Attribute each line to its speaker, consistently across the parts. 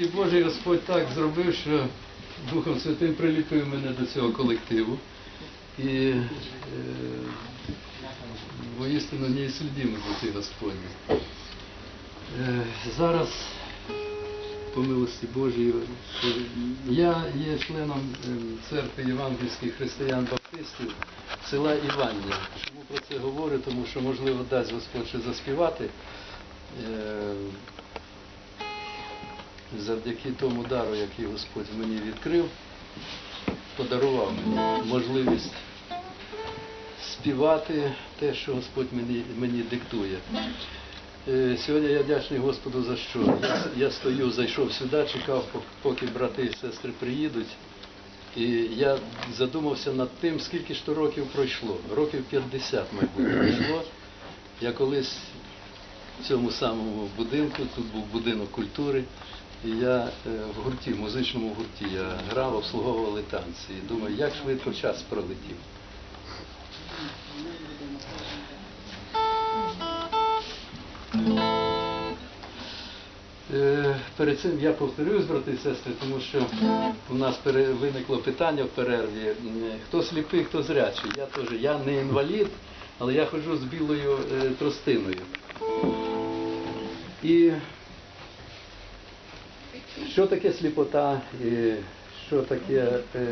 Speaker 1: милості Божій Господь так зробив, що Духом Святим приліпив мене до цього колективу. І е, воістину не і слідів бути Господні. Е, зараз, по милості Божій, я є членом е, церкви євангельських християн-баптистів села Івання. Чому про це говорю? Тому що, можливо, дасть Господь ще заспівати. Е, завдяки тому дару, який Господь мені відкрив, подарував мені можливість співати те, що Господь мені, мені диктує. Е, Сьогодні я вдячний Господу за що. Я, я стою, зайшов сюди, чекав, поки брати і сестри приїдуть. І я задумався над тим, скільки ж то років пройшло. Років 50, мабуть, пройшло. Я колись в цьому самому будинку, тут був будинок культури, я е, в гурті, в музичному гурті я грав, обслуговували танці. І думаю, як швидко час пролетів. Е, Перед цим я повторюсь, брати і сестри, тому що у нас виникло питання в перерві. Хто сліпий, хто зрячий. Я теж, я не інвалід, але я ходжу з білою е, тростиною. І що таке сліпота, і що таке е,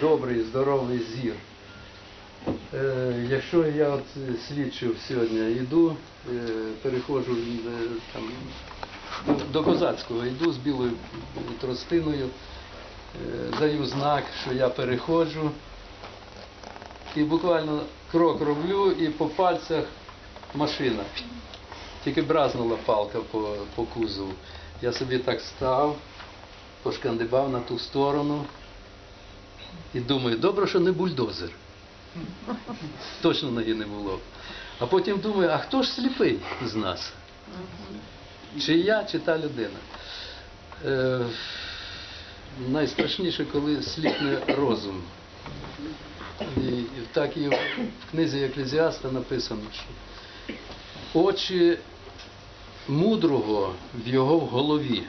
Speaker 1: добрий, здоровий зір? Е, якщо я от свідчив сьогодні, йду, е, переходжу е, там, до козацького, йду з білою тростиною, е, даю знак, що я переходжу. І буквально крок роблю і по пальцях машина. Тільки бразнула палка по, по кузову. Я собі так став, пошкандибав на ту сторону і думаю, добре, що не бульдозер. Точно ноги не було. А потім думаю, а хто ж сліпий з нас? Чи я, чи та людина? Е, найстрашніше, коли сліпне розум. І, і так і в книзі Еклезіаста написано, що очі мудрого в його в голові,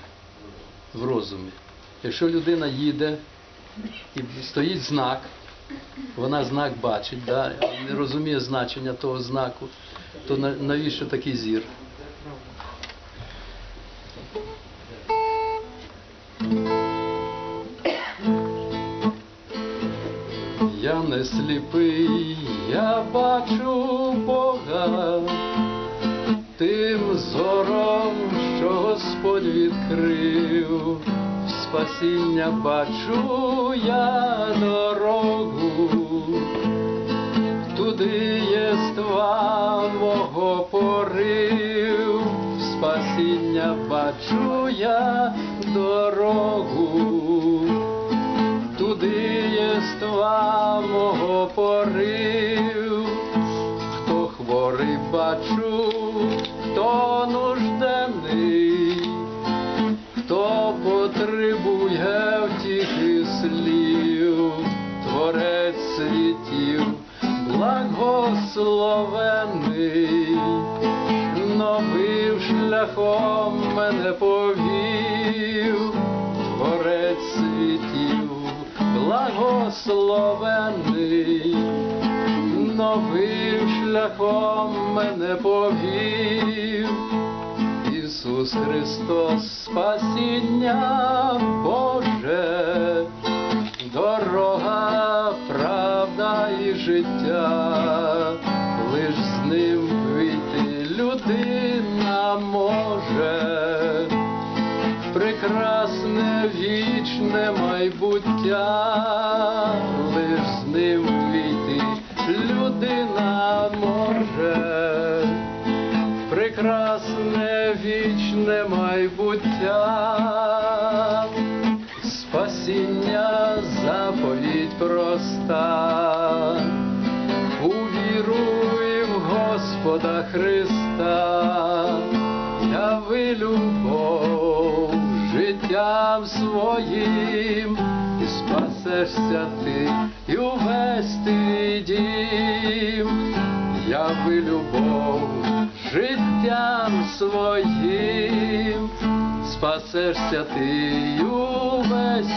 Speaker 1: в розумі. Якщо людина їде і стоїть знак, вона знак бачить, да, не розуміє значення того знаку, то навіщо такий зір? Я не сліпий, я бачу Бога тим зором, що Господь відкрив, спасіння бачу я дорогу, туди єства мого порив, спасіння бачу я дорогу. Туди єства мого порив, благословений, новим шляхом мене повів, творець світів, благословений, новим шляхом мене повів. Ісус Христос, спасіння прекрасне вічне майбуття, лиш з ним війти людина може, прекрасне вічне майбуття, спасіння заповідь проста, увіруй в Господа Христа, яви любов життям своїм, і спасешся ти, і увесь твій дім, яви любов життям своїм, спасешся ти увесь,